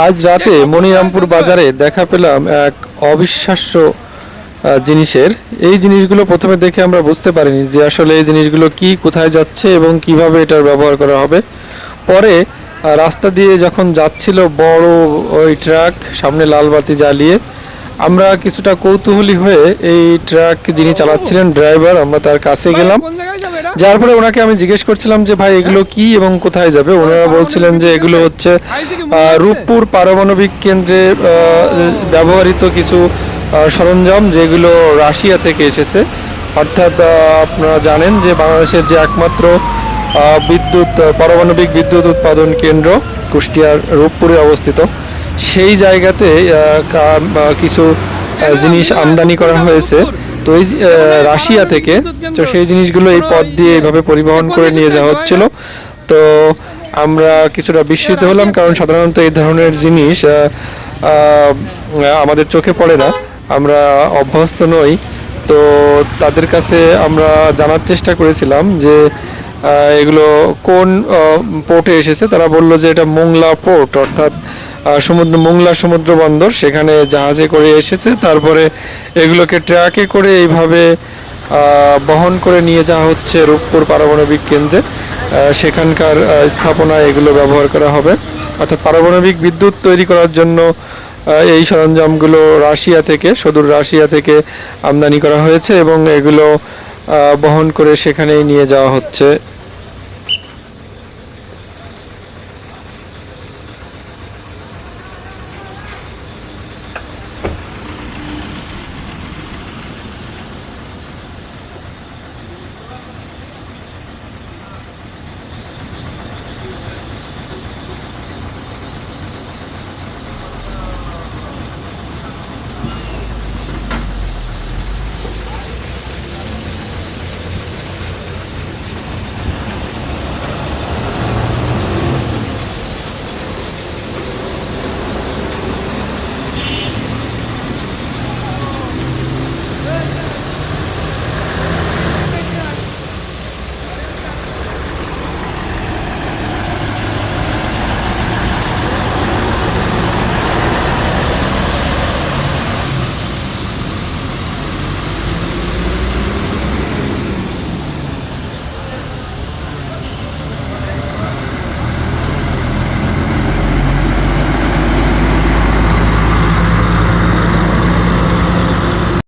আজ রাতে মনিরামপুর বাজারে দেখা পেলাম এক অবিশ্বাস্য জিনিসের। এই জিনিসগুলো প্রথমে দেখে আমরা বুঝতে পারিনি যে আসলে এই জিনিসগুলো কি, কোথায় যাচ্ছে এবং কীভাবে এটার ব্যবহার করা হবে। পরে রাস্তা দিয়ে যখন যাচ্ছিল বড় ওই ট্রাক সামনে লাল বাতি জ্বালিয়ে আমরা কিছুটা কৌতূহলী হয়ে এই ট্রাক যিনি চালাচ্ছিলেন ড্রাইভার আমরা তার কাছে গেলাম। যার পরে ওনাকে আমি জিজ্ঞেস করছিলাম যে ভাই এগুলো কি এবং কোথায় যাবে? ওনারা বলছিলেন যে এগুলো হচ্ছে রূপপুর পারমাণবিক কেন্দ্রে ব্যবহৃত কিছু সরঞ্জাম যেগুলো রাশিয়া থেকে এসেছে। অর্থাৎ আপনারা জানেন যে বাংলাদেশের যে একমাত্র বিদ্যুৎ পারমাণবিক বিদ্যুৎ উৎপাদন কেন্দ্র কুষ্টিয়ার রূপপুরে অবস্থিত। সেই জায়গাতে কিছু জিনিস আমদানি করা হয়েছে। তো এই রাশিয়া থেকে, তো সেই জিনিসগুলো এই পথ দিয়ে এইভাবে পরিবহন করে নিয়ে যাওয়া হচ্ছিল। তো আমরা কিছুটা বিস্মিত হলাম, কারণ সাধারণত এই ধরনের জিনিস আমাদের চোখে পড়ে না। আমরা অভ্যস্ত নই। তো তাদের কাছে আমরা জানার চেষ্টা করেছিলাম যে এগুলো কোন পোর্টে এসেছে। তারা বলল যে এটা মোংলা পোর্ট অর্থাৎ সমুদ্র মোংলা সমুদ্র বন্দর, সেখানে জাহাজে করে এসেছে। তারপরে এগুলোকে ট্রাকে করে এইভাবে বহন করে নিয়ে যাওয়া হচ্ছে রূপপুর পারমাণবিক কেন্দ্রে। সেখানকার স্থাপনায় এগুলো ব্যবহার করা হবে। অর্থাৎ পারমাণবিক বিদ্যুৎ তৈরি করার জন্য এই সরঞ্জামগুলো রাশিয়া থেকে, সদূর রাশিয়া থেকে আমদানি করা হয়েছে এবং এগুলো বহন করে সেখানেই নিয়ে যাওয়া হচ্ছে।